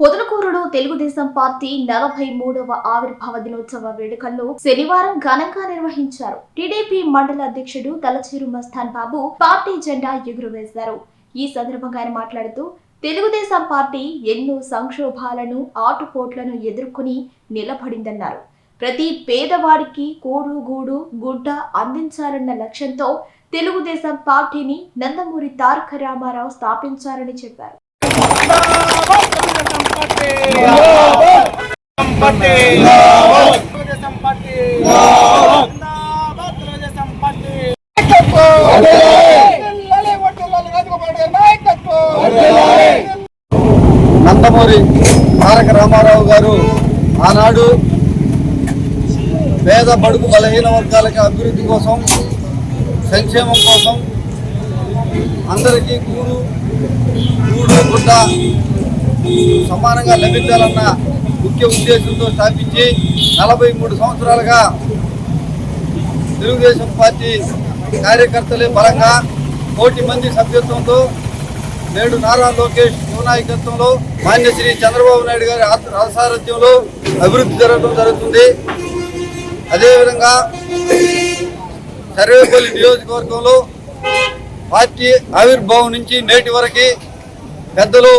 పొదలకూరులో Telugu Desam party నలభై మూడవ ఆవిర్భావ దినోత్సవ వేడుకల్లో శనివారం ఘనంగా నిర్వహించారు. టీడీపీ మండల అధ్యక్షుడు తలచేరు మస్తాన్ బాబు పార్టీ జెండా ఎగురవేశారు. ఈ సందర్భంగా ఆయన మాట్లాడుతూ తెలుగుదేశం పార్టీ ఎన్నో సంక్షోభాలను ఆటుపోట్లను ఎదుర్కొని నిలబడిందన్నారు. ప్రతి పేదవాడికి కూడు గూడు గుడ్డ అందించాలన్న లక్ష్యంతో తెలుగుదేశం పార్టీని నందమూరి తారక రామారావు స్థాపించారని చెప్పారు. నందమూరి తారక రామారావు గారు ఆనాడు పేద బడుగు బలహీన వర్గాలకి అభివృద్ధి కోసం సంక్షేమం కోసం అందరికీ కూడు కూడు సమానంగా లభించాలన్న ముఖ్య ఉద్దేశంతో స్థాపించి నలభై మూడు సంవత్సరాలుగా తెలుగుదేశం పార్టీ కార్యకర్తలే బలంగా కోటి మంది సభ్యత్వంతో నేడు నారా లోకేష్ యువనాయకత్వంలో మాన్యశ్రీ చంద్రబాబు నాయుడు గారి ఆత్- అభివృద్ధి జరగడం జరుగుతుంది. అదేవిధంగా సర్వేపల్లి నియోజకవర్గంలో పార్టీ ఆవిర్భావం నుంచి నేటి వరకు పెద్దలు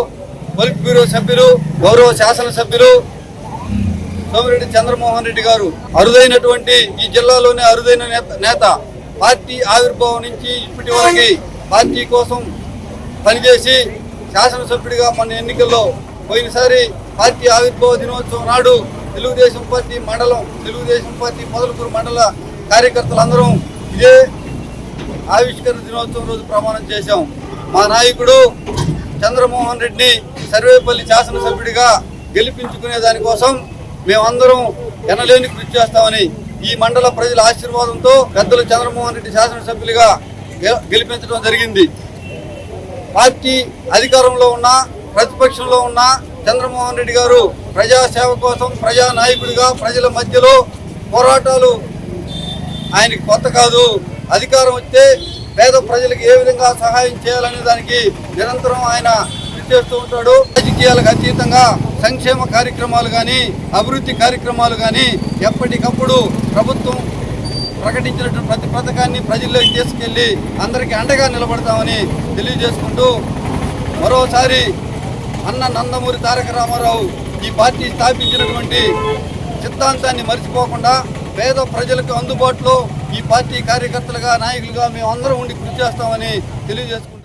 పొలిట్ బ్యూరో సభ్యులు గౌరవ శాసనసభ్యులు సోమిరెడ్డి చంద్రమోహన్ రెడ్డి గారు అరుదైనటువంటి ఈ జిల్లాలోనే అరుదైన నేత నేత. పార్టీ ఆవిర్భావం నుంచి ఇప్పటి వరకు పార్టీ కోసం పనిచేసి శాసనసభ్యుడిగా మన ఎన్నికల్లో పోయినసారి పార్టీ ఆవిర్భావ దినోత్సవం నాడు తెలుగుదేశం పార్టీ మండలం తెలుగుదేశం పార్టీ మొదలకూరు మండల కార్యకర్తలందరం ఇదే ఆవిష్కరణ దినోత్సవం రోజు ప్రమాణం చేశాం. మా నాయకుడు చంద్రమోహన్ రెడ్డి సర్వేపల్లి శాసనసభ్యుడిగా గెలిపించుకునే దానికోసం మేమందరం ఎనలేని కృషి చేస్తామని ఈ మండల ప్రజల ఆశీర్వాదంతో పెద్దలు చంద్రమోహన్ రెడ్డి శాసనసభ్యులుగా గెలిపించడం జరిగింది. పార్టీ అధికారంలో ఉన్న ప్రతిపక్షంలో ఉన్న చంద్రమోహన్ రెడ్డి గారు ప్రజాసేవ కోసం ప్రజా నాయకుడిగా ప్రజల మధ్యలో పోరాటాలు ఆయనకి కొత్త కాదు. అధికారం వస్తే పేద ప్రజలకు ఏ విధంగా సహాయం చేయాలనే దానికి నిరంతరం ఆయన చేస్తూ ఉంటాడు. రాజకీయాలకు అతీతంగా సంక్షేమ కార్యక్రమాలు కానీ అభివృద్ధి కార్యక్రమాలు కానీ ఎప్పటికప్పుడు ప్రభుత్వం ప్రకటించినటువంటి ప్రతి పథకాన్ని ప్రజల్లోకి తీసుకెళ్ళి అందరికీ అండగా నిలబడతామని తెలియజేసుకుంటూ మరోసారి అన్న నందమూరి తారక రామారావు ఈ పార్టీ స్థాపించినటువంటి సిద్ధాంతాన్ని మర్చిపోకుండా పేద ప్రజలకు అందుబాటులో ఈ పార్టీ కార్యకర్తలుగా నాయకులుగా మేము అందరం ఉండి కృషి చేస్తామని తెలియజేసుకుంటాం